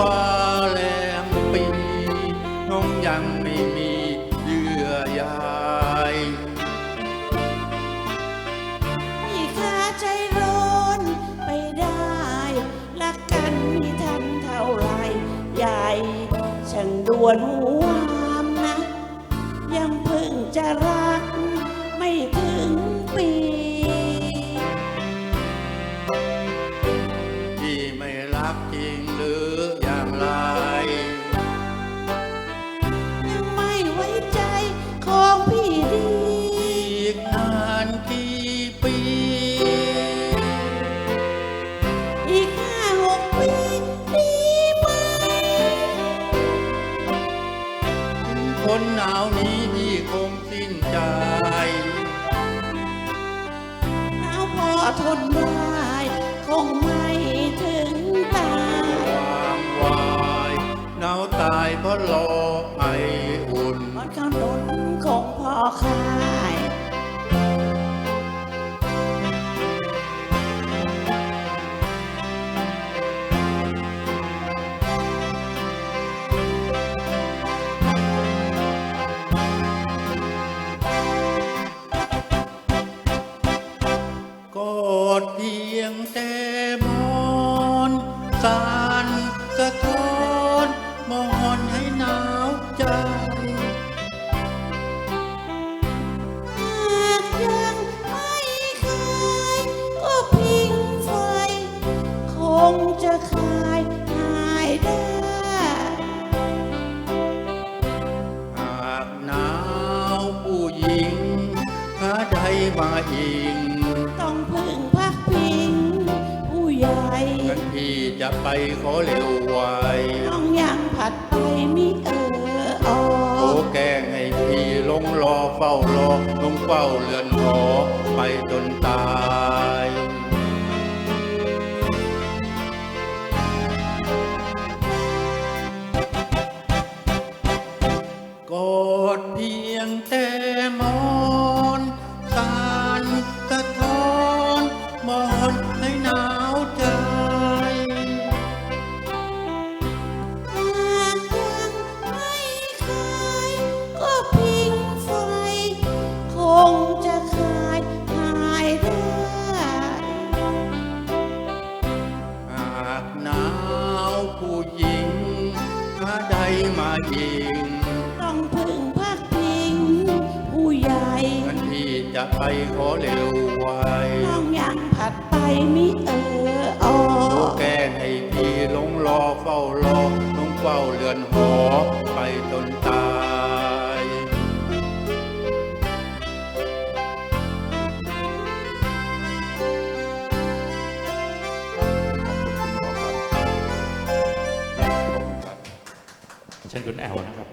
ว่าแรงปีนยังไม่มีเยื่อใยพี่ขาใจร้อนไปได้รักกันไม่ทันเท่าไรใหญ่ช่างดวนหวามนะ ยังพึ่งจะรัก คนหนาวนี้พี่คงสิ้นใจ หนาวพอทนได้ คงไม่ถึงตายวางวายหนาวตายเพราะรอไออุ่นบนขนนคงพอคลาย เพียงแต่มอนสานสะท้อนมอนให้หนาวใจ หากยังไม่เคยก็พิงไฟ คงจะคายหายได้ หากหนาวผู้หญิงหาใดมาอิงต้อง กันพี่จะไปขอเร็วไวน้องยังผัดไปมิเออออโอ้แกล้งให้พี่ลงรอเฝ้ารอลงเฝ้าเรือนหอไปจนตายกอดเพียงแต่มอนสานสะท้อนมอนให้หนา มายิงต้องพึ่งพักพิง ผู้ใหญ่งั้นพี่จะไปขอเร็วไวน้องยังผัดไปมิเออออโอ้แกล้งให้พี่ลงรอเฝ้ารอลงเฝ้าเรือนหอ ไปจนตา เชิญคุณแอลนะครับ